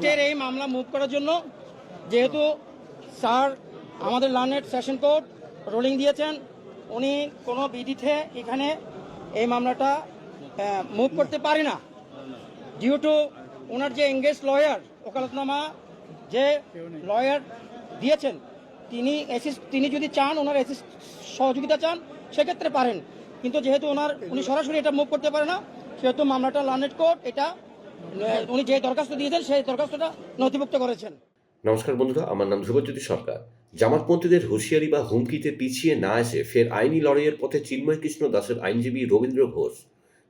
আজকের এই মামলা মুভ করার জন্য যেহেতু স্যার আমাদের লার্নেট সেশন কোর্ট রোলিং দিয়েছেন, উনি কোনো বিধিতে এখানে এই মামলাটা মুভ করতে পারে না। ডিউ টু ওনার যে এঙ্গেজ লয়ার ওকালতনামা যে লয়ার দিয়েছেন, তিনি অ্যাসিস্ট তিনি যদি চান, ওনার অ্যাসিস্ট সহযোগিতা চান, সেক্ষেত্রে পারেন। কিন্তু যেহেতু ওনার উনি সরাসরি এটা মুভ করতে পারে না, সেহেতু মামলাটা লার্নেট কোর্ট, এটা উনি যে দরখাস্ত দিয়েছেন, সেই দরখাস্তটা নথিভুক্ত করেছেন। নমস্কার বন্ধুরা, আমার নাম ধ্রুবজ্যোতি সরকার। জামাতপন্থীদের হুঁশিয়ারি বা হুমকিতে পিছিয়ে না এসে ফের আইনি লড়াইয়ের পথে চিন্ময় কৃষ্ণ দাসের আইনজীবী রবীন্দ্র ঘোষ।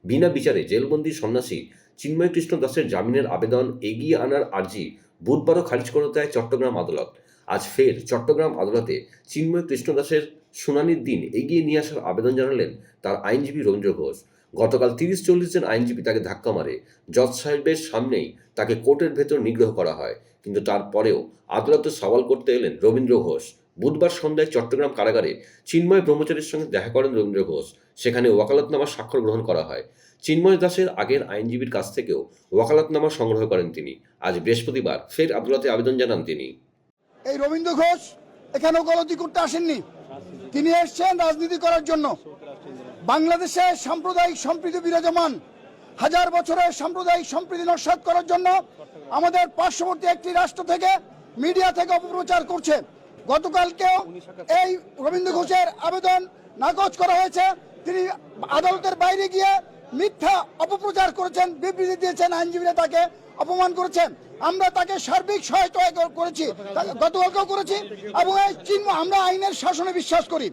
বিনা বিচারে জেলবন্দি সন্ন্যাসী চিন্ময় কৃষ্ণ দাসের জামিনের আবেদন এগিয়ে আনার আর্জি বুধবারও খারিজ করে দেয় চট্টগ্রাম আদালত। আজ ফের চট্টগ্রাম আদালতে চিন্ময় কৃষ্ণ দাসের শুনানির দিন এগিয়ে নিয়ে আসার আবেদন জানালেন তার আইনজীবী রবীন্দ্র ঘোষ। গতকাল তিরিশ চল্লিশ জন আইনজীবী তাকে ধাক্কা মারে। জজ সাহেবের সামনেই তাকে কোর্টের ভেতর নিগ্রহ করা হয়। কিন্তু তারপরেও আদালতে সওয়াল করতে এলেন রবীন্দ্র ঘোষ। বুধবার সন্ধ্যায় চট্টগ্রাম কারাগারে চিন্ময় ব্রহ্মচারীর সঙ্গে দেখা করেন রবীন্দ্র ঘোষ। সেখানে ওয়াকালতনামা স্বাক্ষর গ্রহণ করা হয়। চিন্ময় দাসের আগের আইনজীবীর কাছ থেকেও ওয়াকালতনামা সংগ্রহ করেন তিনি। আজ বৃহস্পতিবার ফের আদালতে আবেদন জানান তিনি। এই রবীন্দ্র ঘোষ এখানে ওকালতি করতে আসেননি। তিনি এসছেন রাজনীতি করার জন্য। বাংলাদেশে সাম্প্রদায়িক সম্প্রীতি বিরাজমান। হাজার বছরের সাম্প্রদায়িক সম্প্রীতি নস্বাত করার জন্য আমাদের পার্শ্ববর্তী একটি রাষ্ট্র থেকে মিডিয়া থেকে অপপ্রচার করছে। গতকালকেও এই রবীন্দ্র ঘোষের আবেদন নাকচ করা হয়েছে। তিনি আদালতের বাইরে গিয়ে মিথ্যা অপপ্রচার করেছেন, বিবৃতি দিয়েছেন, আইনজীবীরা তাকে অপমান করেছেন আমরা তাকে সার্বিক সহায়তা করেছি, গতকালকেও করেছি, এবং এই চিন্ময় আমরা আইনের শাসনে বিশ্বাস করি।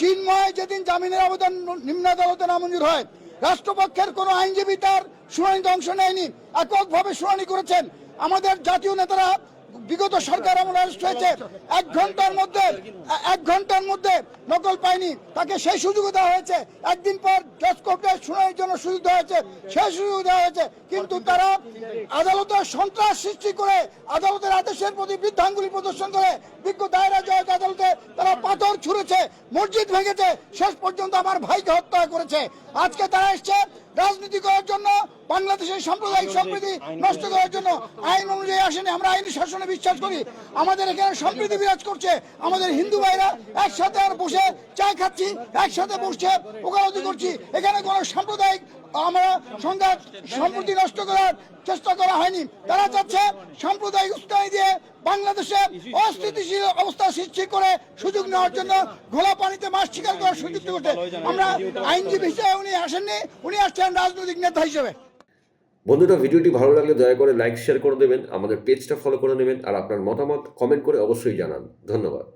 চিন্ময় যেদিন জামিনের আবেদন নিম্ন আদালতে নামঞ্জুর হয়, রাষ্ট্রপক্ষের কোনো আইনজীবী তার শুনানিতে অংশ নেয়নি। এককভাবে শুনানি করেছেন। আমাদের জাতীয় নেতারা বিগত সরকার আমলে অ্যারেস্ট হয়েছে, এক ঘণ্টার মধ্যে, এক ঘণ্টার মধ্যে নকল পায়নি। তাকে সেই সুযোগ দেওয়া হয়েছে। একদিন পর জজ কোর্টে শুনানির জন্য সুযোগ দেওয়া হয়েছে সেই সুযোগ দেওয়া হয়েছে। কিন্তু তারা আদালতের সন্ত্রাস সৃষ্টি করে, আদালতের আদেশের প্রতি বৃদ্ধাঙ্গুলি প্রদর্শন করে, বিজ্ঞ দায়রা জজ আদালতে তারা পাথর ছুঁড়েছে, মসজিদ ভেঙেছে, শেষ পর্যন্ত আমার ভাইকে হত্যা করেছে। আজকে তারা এসছে রাজনীতি করার জন্য বাংলাদেশের সাম্প্রদায়িক সম্প্রীতি নষ্ট করার জন্য আইন অনুযায়ী আসেনি। আমরা আইন শাসনে বিশ্বাস করি। আমাদের এখানে সম্প্রীতি বিরাজ করছে। আমাদের হিন্দু ভাইরা একসাথে আর বসে চা খাচ্ছি একসাথে বসছে ওকালতি করছি। এখানে কোনো সাম্প্রদায়িক আমরা সংঘাত সম্প্রীতি নষ্ট করার চেষ্টা করা হয়নি। তারা চাচ্ছে সাম্প্রদায়িক উস্কানি দিয়ে বাংলাদেশে অস্থিতিশীল অবস্থা সৃষ্টি করে সুযোগ নেওয়ার জন্য ঘোলা পানিতে মাছ শিকার করার সুযোগ করতে আমরা আইনজীবী হিসেবে উনি আসেননি, উনি আসছেন রাজনৈতিক নেতা হিসেবে। বন্ধুরা, ভিডিওটি ভালো লাগলে দয়া করে লাইক শেয়ার করে দেবেন, আমাদের পেজটা ফলো করে নেবেন, আর আপনার মতামত কমেন্ট করে অবশ্যই জানান। ধন্যবাদ।